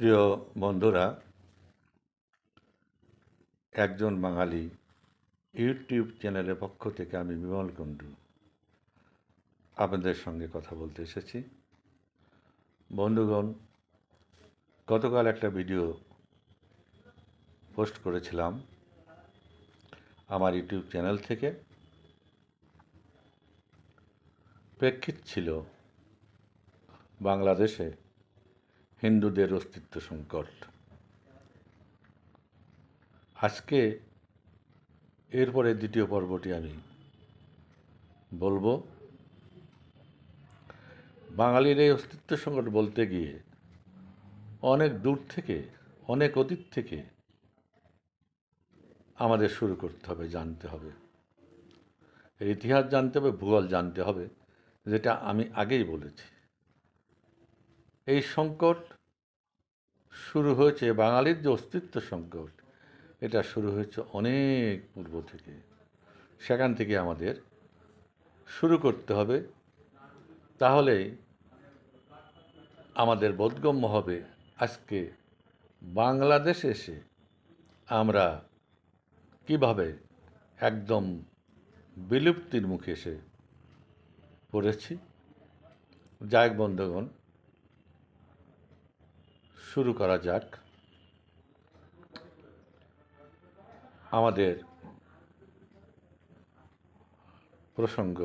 প্রিয় বন্ধুরা, একজন বাঙালি ইউটিউব চ্যানেলের পক্ষ থেকে আমি বিমল কুণ্ডু আপনাদের সঙ্গে কথা বলতে এসেছি। বন্ধুগণ, গতকাল একটা ভিডিও পোস্ট করেছিলাম আমার ইউটিউব চ্যানেল থেকে। প্রেক্ষিত ছিল বাংলাদেশে হিন্দুদের অস্তিত্ব সংকট। আজকে এরপরে দ্বিতীয় পর্বটি আমি বলব। বাঙালির এই অস্তিত্ব সংকট বলতে গিয়ে অনেক দূর থেকে, অনেক অতীত থেকে আমাদের শুরু করতে হবে, জানতে হবে। ইতিহাস জানতে হবে, ভূগোল জানতে হবে, যেটা আমি আগেই বলেছি। এই সংকট শুরু হয়েছে বাঙালির যে অস্তিত্ব সংকট, এটা শুরু হয়েছে অনেক পূর্ব থেকে। সেখান থেকে আমাদের শুরু করতে হবে। তাহলে আমাদের বোধগম্য হবে আজকে বাংলাদেশে এসে আমরা কীভাবে একদম বিলুপ্তির মুখে এসে পড়েছি। যাক বন্ধুগণ শুরু করা যাক। আমাদের প্রসঙ্গ,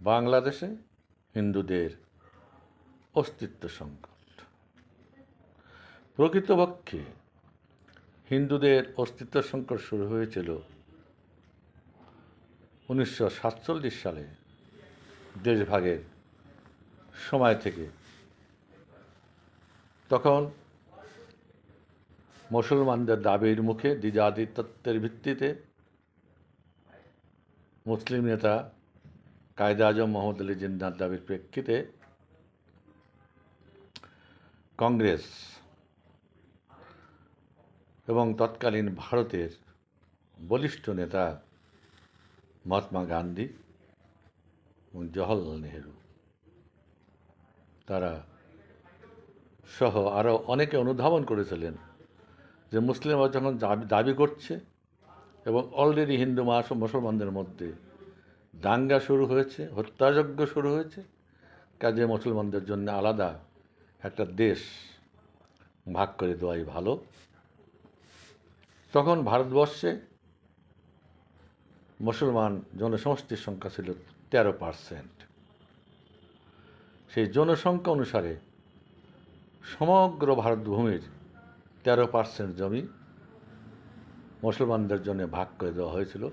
বাংলাদেশে হিন্দুদের অস্তিত্ব সংকট। প্রকৃতপক্ষে হিন্দুদের অস্তিত্ব সংকট শুরু হয়েছিল উনিশশো সাতচল্লিশ সালে দেশভাগের সময় থেকে। তখন মুসলমানদের দাবির মুখে দ্বিজাতি তত্ত্বের ভিত্তিতে মুসলিম নেতা কায়দা আজম মোহাম্মদ আলী জিন্নার দাবির প্রেক্ষিতে কংগ্রেস এবং তৎকালীন ভারতের বলিষ্ঠ নেতা মহাত্মা গান্ধী এবং জওহরলাল নেহেরু, তারা সহ আরও অনেকে অনুধাবন করেছিলেন যে মুসলিমরা যখন দাবি করছে এবং অলরেডি হিন্দু মাস, মুসলমানদের মধ্যে দাঙ্গা শুরু হয়েছে, হত্যাযজ্ঞ শুরু হয়েছে, কাজে মুসলমানদের জন্য আলাদা একটা দেশ ভাগ করে দেওয়াই ভালো। তখন ভারতবর্ষে মুসলমান জনসমষ্টির সংখ্যা ছিল তেরো পার্সেন্ট সেই জনসংখ্যা অনুসারে সমগ্র ভারতভূমির তেরো পার্সেন্ট জমি মুসলমানদের জন্য ভাগ করে দেওয়া হয়েছিল,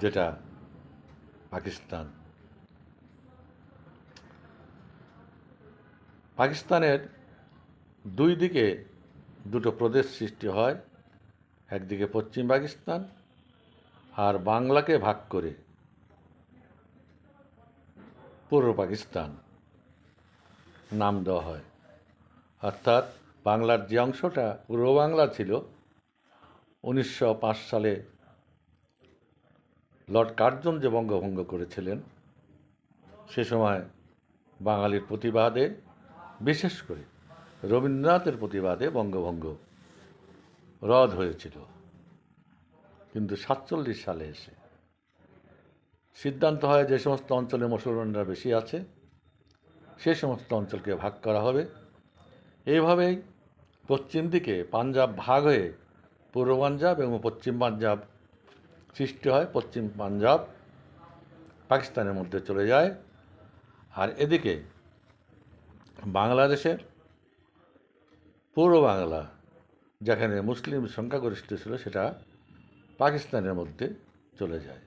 যেটা পাকিস্তান। পাকিস্তানের দুই দিকে দুটো প্রদেশ সৃষ্টি হয়, একদিকে পশ্চিম পাকিস্তান আর বাংলাকে ভাগ করে পূর্ব পাকিস্তান। নাম দেওয়া হয়। অর্থাৎ বাংলার যে অংশটা পূর্ব বাংলা ছিল, উনিশশো পাঁচ সালে লর্ড কার্জন যে বঙ্গভঙ্গ করেছিলেন, সে সময় বাঙালির প্রতিবাদে, বিশেষ করে রবীন্দ্রনাথের প্রতিবাদে বঙ্গভঙ্গ রদ হয়েছিল। কিন্তু সাতচল্লিশ সালে এসে সিদ্ধান্ত হয় যে সমস্ত অঞ্চলে মুসলমানরা বেশি আছে। সে সমস্ত অঞ্চলকে ভাগ করা হবে। এইভাবেই পশ্চিম দিকে পাঞ্জাব ভাগ হয়ে পূর্ব পাঞ্জাব এবং পশ্চিম পাঞ্জাব সৃষ্টি হয়। পশ্চিম পাঞ্জাব পাকিস্তানের মধ্যে চলে যায়। আর এদিকে বাংলাদেশের পূর্ব বাংলা, যেখানে মুসলিম সংখ্যাগরিষ্ঠ ছিল, সেটা পাকিস্তানের মধ্যে চলে যায়।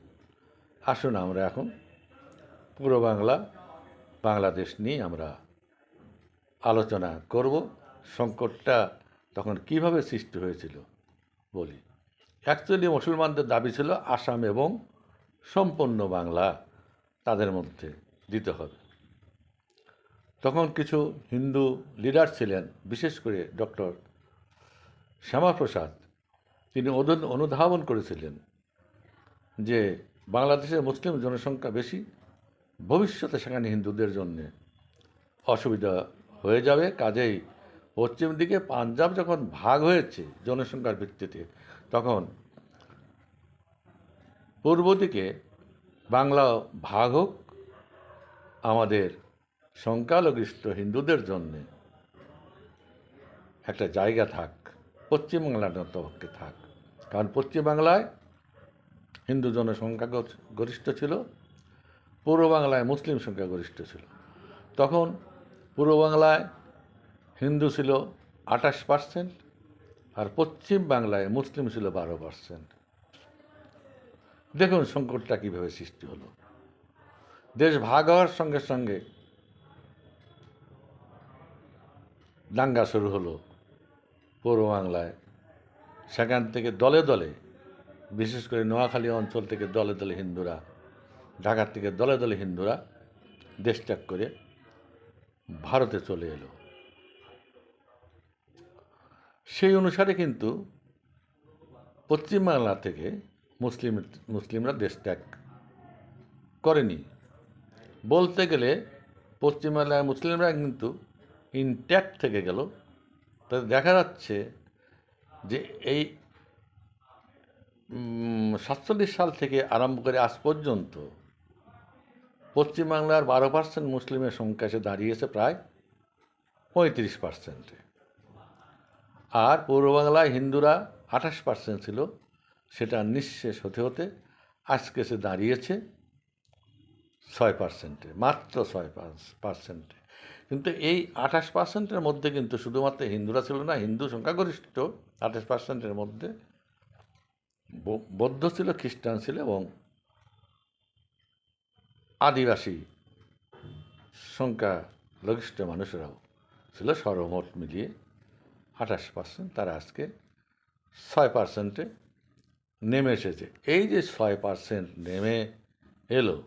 আসুন আমরা এখন পূর্ব বাংলা বাংলাদেশ নিয়ে আমরা আলোচনা করব। সংকটটা তখন কীভাবে সৃষ্টি হয়েছিল বলি। অ্যাকচুয়ালি মুসলমানদের দাবি ছিল আসাম এবং সম্পূর্ণ বাংলা তাদের মধ্যে দিতে হবে। তখন কিছু হিন্দু লিডার ছিলেন, বিশেষ করে ডক্টর শ্যামাপ্রসাদ। তিনি অনুধাবন করেছিলেন যে বাংলাদেশের মুসলিম জনসংখ্যা বেশি ভবিষ্যতে সেখানে হিন্দুদের জন্য অসুবিধা হয়ে যাবে। কাজেই পশ্চিম দিকে পাঞ্জাব যখন ভাগ হয়েছে জনসংখ্যার ভিত্তিতে, তখন পূর্ব দিকে বাংলা ভাগ হোক, আমাদের সংখ্যালঘিষ্ঠ হিন্দুদের জন্যে একটা জায়গা থাক পশ্চিমবাংলার পক্ষে থাক। কারণ পশ্চিমবাংলায় হিন্দু জনসংখ্যা গরিষ্ঠ ছিল। পূর্ব বাংলায় মুসলিম সংখ্যা গরিষ্ঠ ছিল। তখন পূর্ব বাংলায় হিন্দু ছিল আঠাশ পার্সেন্ট আর পশ্চিম বাংলায় মুসলিম ছিল বারো পার্সেন্ট দেখুন সংকটটা কীভাবে সৃষ্টি হলো। দেশ ভাগ হওয়ার সঙ্গে সঙ্গে দাঙ্গা শুরু হলো পূর্ব বাংলায় সেখান থেকে দলে দলে, বিশেষ করে নোয়াখালী অঞ্চল থেকে দলে দলে হিন্দুরা ঢাকার থেকে দলে দলে হিন্দুরা দেশ ত্যাগ করে ভারতে চলে এলো। সেই অনুসারে কিন্তু পশ্চিমবাংলা থেকে মুসলিম, মুসলিমরা দেশ ত্যাগ করেনি। বলতে গেলে পশ্চিমবাংলায় মুসলিমরা কিন্তু ইনট্যাক্ট থেকে গেল। তাতে দেখা যাচ্ছে যে এই সাতচল্লিশ সাল থেকে আরম্ভ করে আজ পর্যন্ত পশ্চিমবাংলার বারো পার্সেন্ট মুসলিমের সংখ্যা এসে দাঁড়িয়েছে প্রায় পঁয়ত্রিশ পার্সেন্টে আর পূর্ব বাংলায় হিন্দুরা আঠাশ পার্সেন্ট ছিল, সেটা নিঃশেষ হতে হতে আজকে এসে দাঁড়িয়েছে ছয় পার্সেন্টে মাত্র ছয় পার্সেন্টে কিন্তু এই আঠাশ পার্সেন্টের মধ্যে কিন্তু শুধুমাত্র হিন্দুরা ছিল না, হিন্দু সংখ্যাগরিষ্ঠ আঠাশ পার্সেন্টের মধ্যে বৌদ্ধ ছিল, খ্রিস্টান ছিল এবং আদিবাসী সংখ্যা লঘিষ্ঠ মানুষেরাও ছিল সর্বমোট মিলিয়ে আঠাশ পার্সেন্ট। তারা আজকে ছয় পার্সেন্টে নেমে এসেছে। এই যে ছয় পার্সেন্ট নেমে এলো,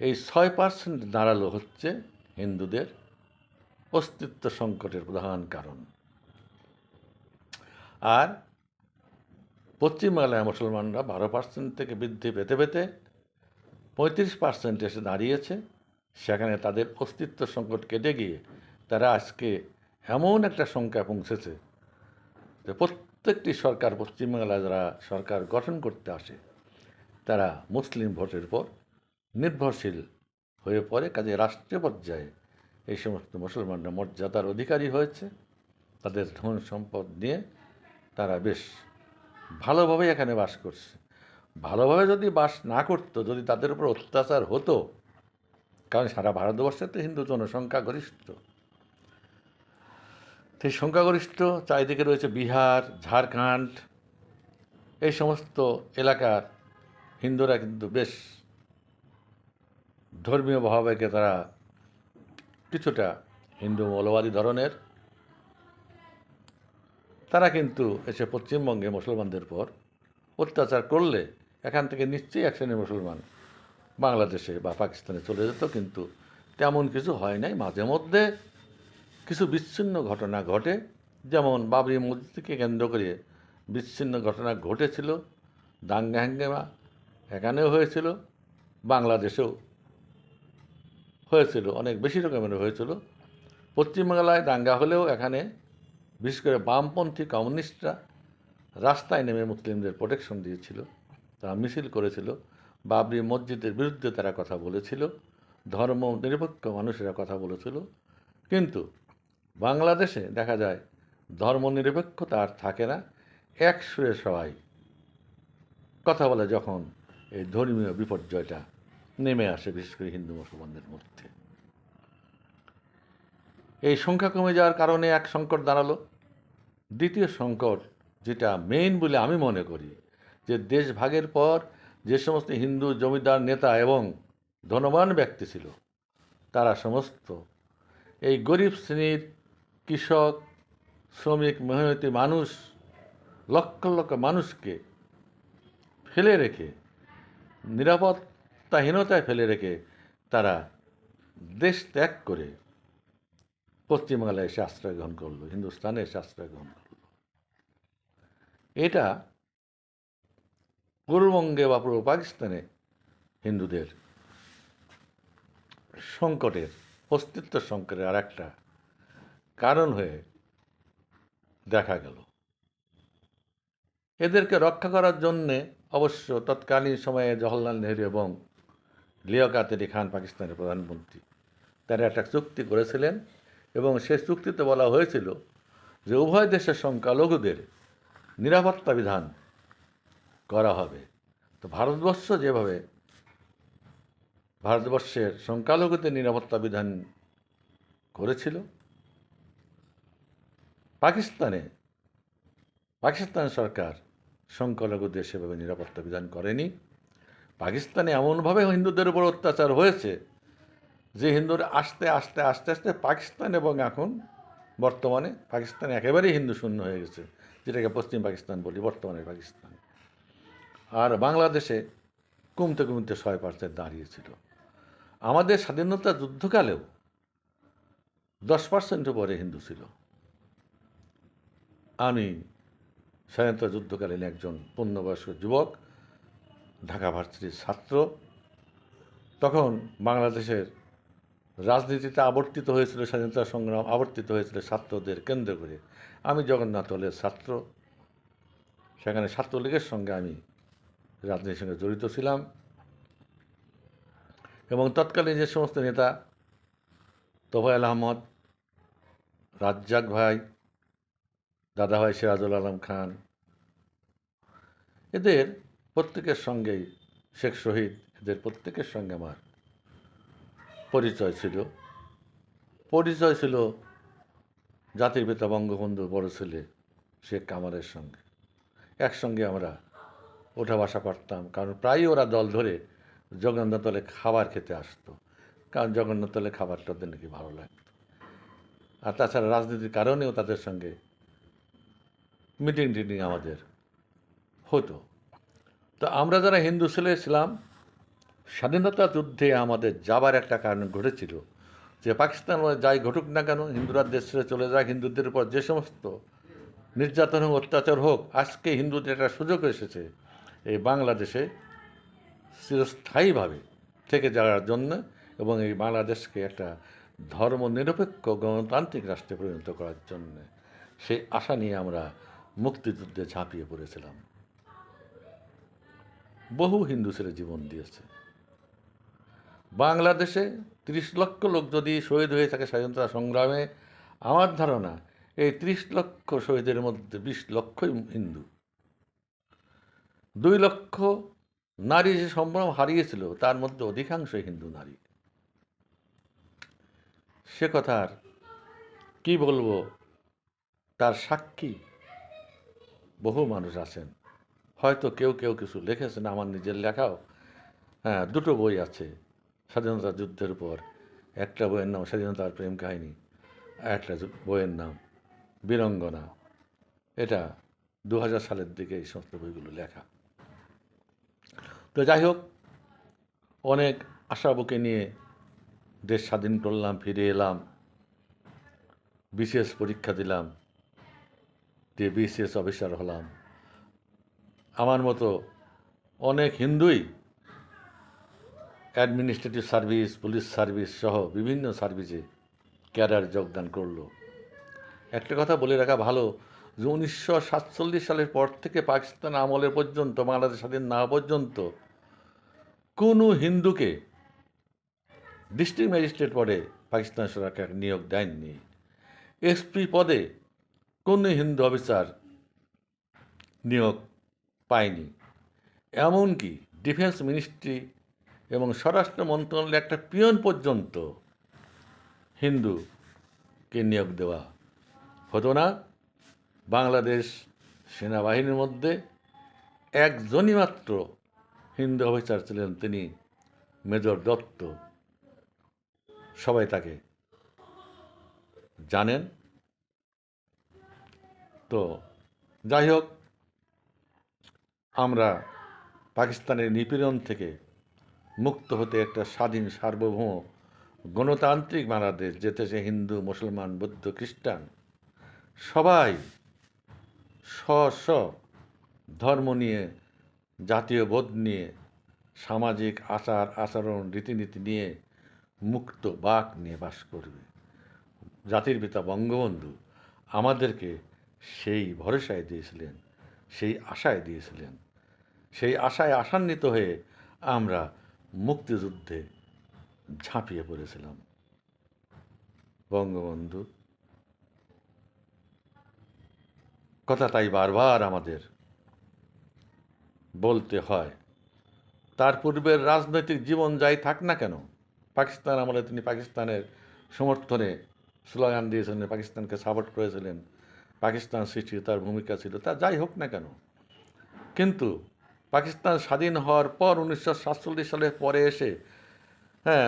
এই ছয় পার্সেন্ট দাঁড়াল হচ্ছে হিন্দুদের অস্তিত্ব সংকটের প্রধান কারণ। আর পশ্চিমবাংলায় মুসলমানরা বারো পার্সেন্ট থেকে বৃদ্ধি পেতে পেতে পঁয়ত্রিশ পার্সেন্ট এসে দাঁড়িয়েছে। সেখানে তাদের অস্তিত্ব সংকট কেটে গিয়ে তারা আজকে এমন একটা সংখ্যা পৌঁছেছে যে প্রত্যেকটি সরকার পশ্চিমবাংলায় যারা সরকার গঠন করতে আসে, তারা মুসলিম ভোটের পর নির্ভরশীল হয়ে পড়ে। কাজে রাষ্ট্রীয় পর্যায়ে এই সমস্ত মুসলমানরা মর্যাদার অধিকারী হয়েছে। তাদের ধন সম্পদ নিয়ে তারা বেশ ভালোভাবে এখানে বাস করছে। ভালোভাবে যদি বাস না করতো, যদি তাদের উপর অত্যাচার হতো, কারণ সারা ভারতবর্ষে তো হিন্দু জনসংখ্যা গরিষ্ঠ। সেই সংখ্যাগরিষ্ঠ চারিদিকে রয়েছে বিহার, ঝাড়খণ্ড, এই সমস্ত এলাকার হিন্দুরা কিন্তু বেশ ধর্মীয় ভাবাবেগে তারা কিছুটা হিন্দু মৌলবাদী ধরনের। তারা কিন্তু এসে পশ্চিমবঙ্গে মুসলমানদের পর অত্যাচার করলে এখান থেকে নিশ্চয়ই এক শ্রেণির মুসলমান বাংলাদেশে বা পাকিস্তানে চলে যেত, কিন্তু তেমন কিছু হয় নাই। মাঝে মধ্যে কিছু বিচ্ছিন্ন ঘটনা ঘটে, যেমন বাবরি মসজিদকে কেন্দ্র করে বিচ্ছিন্ন ঘটনা ঘটেছিল, দাঙ্গা হাঙ্গামা এখানেও হয়েছিল, বাংলাদেশেও হয়েছিল, অনেক বেশি রকমের হয়েছিল। পশ্চিমবাংলায় দাঙ্গা হলেও এখানে বিশেষ করে বামপন্থী কমিউনিস্টরা রাস্তায় নেমে মুসলিমদের প্রোটেকশন দিয়েছিল। তারা মিছিল করেছিল। বাবরি মসজিদের বিরুদ্ধে তারা কথা বলেছিল। ধর্ম নিরপেক্ষ মানুষেরা কথা বলেছিল। কিন্তু বাংলাদেশে দেখা যায় ধর্মনিরপেক্ষতা আর থাকে না, এক সবাই কথা বলে যখন এই ধর্মীয় বিপর্যয়টা নেমে আসে, বিশেষ করে হিন্দু মুসলমানদের মধ্যে। এই সংখ্যা কমে যাওয়ার কারণে এক সংকট দাঁড়াল। দ্বিতীয় সংকট, যেটা মেইন বলে আমি মনে করি যে দেশ ভাগের পর যে সমস্ত হিন্দু জমিদার নেতা এবং ধনবান ব্যক্তি ছিল, তারা সমস্ত এই গরিব শ্রেণির কৃষক, শ্রমিক, মেহনতি মানুষ, লক্ষ লক্ষ মানুষকে ফেলে রেখে, নিরাপত্তাহীনতায় ফেলে রেখে তারা দেশ ত্যাগ করে পশ্চিমবাংলায় এসে আশ্রয় গ্রহণ করল হিন্দুস্তানে এসে আশ্রয় গ্রহণ করল। এটা পূর্ববঙ্গে বা পূর্ব পাকিস্তানে হিন্দুদের সংকটের, অস্তিত্ব সংকটের আর একটা কারণ হয়ে দেখা গেল। এদেরকে রক্ষা করার জন্যে অবশ্য তৎকালীন সময়ে জওহরলাল নেহরু এবং লিয়াকাত আলী খান পাকিস্তানের প্রধানমন্ত্রী, তারা একটা চুক্তি করেছিলেন এবং সেই চুক্তিতে বলা হয়েছিল যে উভয় দেশের সংখ্যালঘুদের নিরাপত্তা বিধান করা হবে। তো ভারতবর্ষ যেভাবে ভারতবর্ষের সংখ্যালঘুদের নিরাপত্তা বিধান করেছিল, পাকিস্তানে, পাকিস্তান সরকার সংখ্যালঘুদের সেভাবে নিরাপত্তা বিধান করেনি। পাকিস্তানে এমনভাবে হিন্দুদের উপর অত্যাচার হয়েছে যে হিন্দুরা আস্তে আস্তে আস্তে আস্তে পাকিস্তান এবং এখন বর্তমানে পাকিস্তান একেবারেই হিন্দু শূন্য হয়ে গেছে, যেটাকে পশ্চিম পাকিস্তান বলি বর্তমানে পাকিস্তান। আর বাংলাদেশে কমতে কমতে ছয় পার্সেন্ট দাঁড়িয়েছিল। আমাদের স্বাধীনতা যুদ্ধকালেও দশ পার্সেন্ট উপরে হিন্দু ছিল। আমি স্বাধীনতা যুদ্ধকালীন একজন পূর্ণবয়স্ক যুবক, ঢাকা ভার্সিটির ছাত্র। তখন বাংলাদেশের রাজনীতিতে আবর্তিত হয়েছিল, স্বাধীনতা সংগ্রাম আবর্তিত হয়েছিল ছাত্রদের কেন্দ্র করে। আমি জগন্নাথ হলের ছাত্র। সেখানে ছাত্রলীগের সঙ্গে আমি রাজনীতির সঙ্গে জড়িত ছিলাম। এবং তৎকালীন যে সমস্ত নেতা, তোফায়েল আহমদ, রাজ্জাক ভাই, দাদাভাই সিরাজুল আলম খান, এদের প্রত্যেকের সঙ্গেই শেখ শহীদ, এদের প্রত্যেকের সঙ্গে আমার পরিচয় ছিল। পরিচয় ছিল জাতির পিতা বঙ্গবন্ধুর বড় ছেলে শেখ কামালের সঙ্গে। একসঙ্গে আমরা ওঠা বসা করতাম। কারণ প্রায়ই ওরা দল ধরে জগন্নাথ তলে খাবার খেতে আসতো। কারণ জগন্নাথ তলে খাবারটা ওদের নাকি ভালো লাগতো। আর তাছাড়া রাজনীতির কারণেও তাদের সঙ্গে মিটিং টিটিং আমাদের হতো। তো আমরা যারা হিন্দু ছেলে ছিলাম, স্বাধীনতা যুদ্ধে আমাদের যাবার একটা কারণ ঘটেছিল যে পাকিস্তান যাই ঘটুক না কেন, হিন্দুরা দেশ ছেড়ে চলে যায়, হিন্দুদের উপর যে সমস্ত নির্যাতন হোক, অত্যাচার হোক, আজকে হিন্দুদের একটা সুযোগ এসেছে। এই বাংলাদেশে চিরস্থায়ীভাবে থেকে যাওয়ার জন্য এবং এই বাংলাদেশকে একটা ধর্মনিরপেক্ষ গণতান্ত্রিক রাষ্ট্রে পরিণত করার জন্য সেই আশা নিয়ে আমরা মুক্তিযুদ্ধে ঝাঁপিয়ে পড়েছিলাম। বহু হিন্দু ছেলে জীবন দিয়েছে। বাংলাদেশে তিরিশ লক্ষ লোক যদি শহীদ হয়ে থাকে স্বাধীনতা সংগ্রামে, আমার ধারণা এই ত্রিশ লক্ষ শহীদের মধ্যে বিশ লক্ষই হিন্দু। দুই লক্ষ নারী যে সম্ভ্রম হারিয়েছিল, তার মধ্যে অধিকাংশই হিন্দু নারী। সে কথার কি বলব? তার সাক্ষী বহু মানুষ আছেন। হয়তো কেউ কেউ কিছু লিখেছেন, আমার নিজের লেখাও। হ্যাঁ দুটো বই আছে, স্বাধীনতা যুদ্ধের উপর। একটা বইয়ের নাম স্বাধীনতার প্রেম কাহিনী, আর একটা বইয়ের নাম বীরঙ্গনা। এটা দু হাজার সালের দিকে এই সমস্ত বইগুলো লেখা। তো যাই হোক, অনেক আশা বুকে নিয়ে দেশ স্বাধীন করলাম, ফিরে এলাম বিশেষ পরীক্ষা দিলাম, দিয়ে বিসিএস অফিসার হলাম। আমার মতো অনেক হিন্দুই অ্যাডমিনিস্ট্রেটিভ সার্ভিস পুলিশ সার্ভিস সহ বিভিন্ন সার্ভিসে ক্যাডার যোগদান করল। একটা কথা বলে রাখা ভালো যে উনিশশো সাতচল্লিশ সালের পর থেকে পাকিস্তান আমলে পর্যন্ত, বাংলাদেশ স্বাধীন না পর্যন্ত, কোনো হিন্দুকে ডিস্ট্রিক্ট ম্যাজিস্ট্রেট পদে পাকিস্তান সরকার নিয়োগ দেয়নি। এসপি পদে কোনো হিন্দু অফিসার নিয়োগ পায়নি। এমনকি ডিফেন্স মিনিস্ট্রি এবং স্বরাষ্ট্র মন্ত্রণালয়ের একটা পিয়ন পর্যন্ত হিন্দুকে নিয়োগ দেওয়া হতো না। বাংলাদেশ সেনাবাহিনীর মধ্যে একজনই মাত্র হিন্দু অফিসার ছিলেন তিনি, মেজর দত্ত। সবাই তাকে জানেন। তো যাই হোক, আমরা পাকিস্তানের নিপীড়ন থেকে মুক্ত হতে একটা স্বাধীন সার্বভৌম গণতান্ত্রিক বাংলাদেশ, যেতে সে হিন্দু, মুসলমান, বৌদ্ধ, খ্রিস্টান, সবাই স্ব ধর্ম নিয়ে, জাতীয় বোধ নিয়ে, সামাজিক আচার, আচরণ, রীতিনীতি নিয়ে মুক্ত বাক নিয়ে বাস করবে। জাতির পিতা বঙ্গবন্ধু আমাদেরকে সেই ভরসায় দিয়েছিলেন, সেই আশায় দিয়েছিলেন। সেই আশায় আশান্বিত হয়ে আমরা মুক্তিযুদ্ধে ঝাঁপিয়ে পড়েছিলাম। বঙ্গবন্ধু কথা তাই বারবার আমাদের বলতে হয়। তার পূর্বের রাজনৈতিক জীবন যাই থাক না কেন, পাকিস্তান আমলে তিনি পাকিস্তানের সমর্থনে স্লোগান দিয়েছিলেন, পাকিস্তানকে সাপোর্ট করেছিলেন, পাকিস্তান সৃষ্টি তার ভূমিকা ছিল, তা যাই হোক না কেন। কিন্তু পাকিস্তান স্বাধীন হওয়ার পর উনিশশো সাতচল্লিশ সালে পরে এসে হ্যাঁ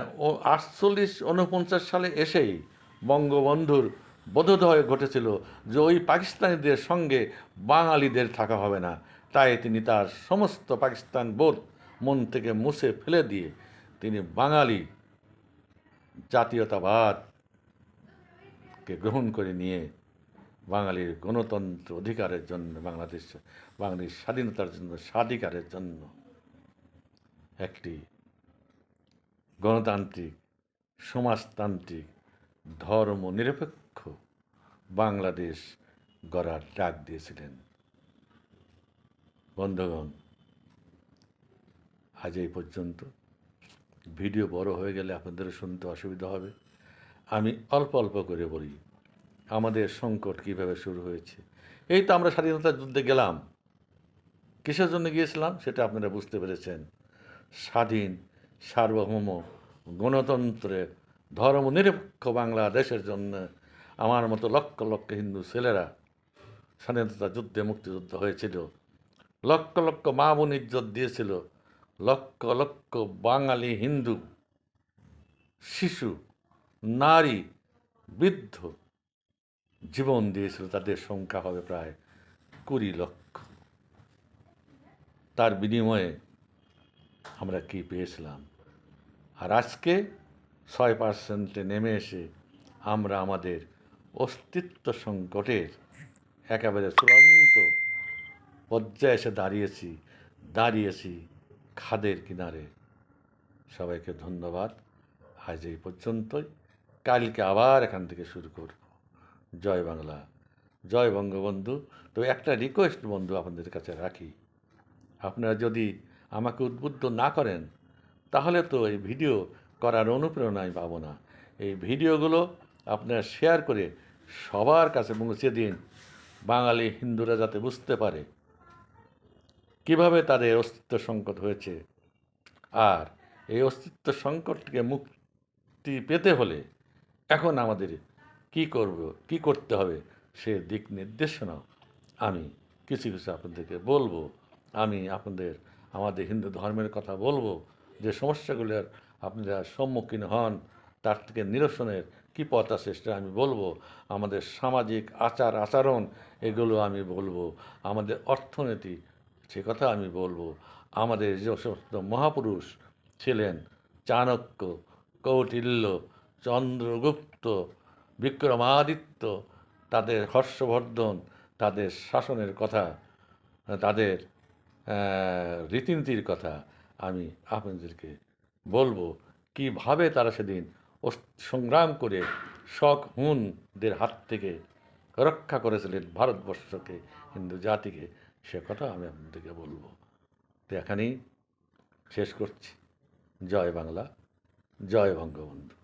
আটচল্লিশ উনপঞ্চাশ সালে এসেই বঙ্গবন্ধুর বোধোদয় ঘটেছিল যে ওই পাকিস্তানিদের সঙ্গে বাঙালিদের থাকা হবে না। তাই তিনি তার সমস্ত পাকিস্তান বোধ মন থেকে মুছে ফেলে দিয়ে তিনি বাঙালি জাতীয়তাবাদকে গ্রহণ করে নিয়ে বাঙালির গণতন্ত্র অধিকারের জন্য, বাংলাদেশ, বাঙালির স্বাধীনতার জন্য, স্বাধিকারের জন্য একটি গণতান্ত্রিক, সমাজতান্ত্রিক ধর্ম নিরপেক্ষ বাংলাদেশ গড়ার ডাক দিয়েছিলেন। বন্ধুগণ, আজ এই পর্যন্ত। ভিডিও বড় হয়ে গেলে আপনাদের শুনতে অসুবিধা হবে। আমি অল্প অল্প করে বলি, আমাদের সংকট কীভাবে শুরু হয়েছে? এই তো আমরা স্বাধীনতা যুদ্ধে গেলাম। কিসের জন্য গিয়েছিলাম সেটা আপনারা বুঝতে পেরেছেন। স্বাধীন, সার্বভৌম গণতন্ত্রের ধর্মনিরপেক্ষ বাংলাদেশের জন্য আমার মতো লক্ষ লক্ষ হিন্দু ছেলেরা স্বাধীনতা যুদ্ধে মুক্তিযুদ্ধ হয়েছিল। লক্ষ লক্ষ মা বোন ইজ্জত দিয়েছিল। লক্ষ লক্ষ বাঙালি হিন্দু, শিশু, নারী, বৃদ্ধ জীবন দিয়েছিল। তাদের সংখ্যা হবে প্রায় কুড়ি লক্ষ। তার বিনিময়ে আমরা কি পেয়েছিলাম? আর আজকে ছয় পার্সেন্টে নেমে এসে আমরা আমাদের অস্তিত্ব সংকটের একেবারে চূড়ান্ত পর্যায়ে এসে দাঁড়িয়েছি দাঁড়িয়েছি খাদের কিনারে। সবাইকে ধন্যবাদ। আজ এই পর্যন্তই। কালকে আবার এখান থেকে শুরু করব। জয় বাংলা। জয় বঙ্গবন্ধু। তো একটা রিকোয়েস্ট বন্ধু আপনাদের কাছে রাখি। আপনারা যদি আমাকে উদ্বুদ্ধ না করেন, তাহলে তো এই ভিডিও করার অনুপ্রেরণা আমি পাবো না। এই ভিডিওগুলো আপনারা শেয়ার করে সবার কাছে পৌঁছে দিন। বাঙালি হিন্দুরা যাতে বুঝতে পারে কীভাবে তাদের অস্তিত্ব সংকট হয়েছে। আর এই অস্তিত্ব সংকট থেকে মুক্তি পেতে হলে এখন আমাদের কি করব, কি করতে হবে সে দিক নির্দেশনা আমি কিছু কিছু আপনাদেরকে বলব। আমি আপনাদের, আমাদের হিন্দু ধর্মের কথা বলব যে সমস্যাগুলোর আপনারা সম্মুখীন হন, তার থেকে নিরসনের কী পথ আছে সেটা আমি বলব? আমাদের সামাজিক আচার, আচরণ, এগুলো আমি বলব। আমাদের অর্থনীতি, সে কথা আমি বলব। আমাদের যে সমস্ত মহাপুরুষ ছিলেন, চাণক্য, কৌটিল্য, চন্দ্রগুপ্ত, বিক্রমাদিত্য, তাদের হর্ষবর্ধন, তাদের শাসনের কথা, তাদের রীতিনীতির কথা আমি আপনাদেরকে বলব। কীভাবে তারা সেদিন সংগ্রাম করে শক হুনদের হাত থেকে রক্ষা করেছিলেন ভারতবর্ষকে, হিন্দু জাতিকে। সে কথা আমি আপনাদেরকে বলব। তো এখানেই শেষ করছি। জয় বাংলা, জয় বঙ্গবন্ধু।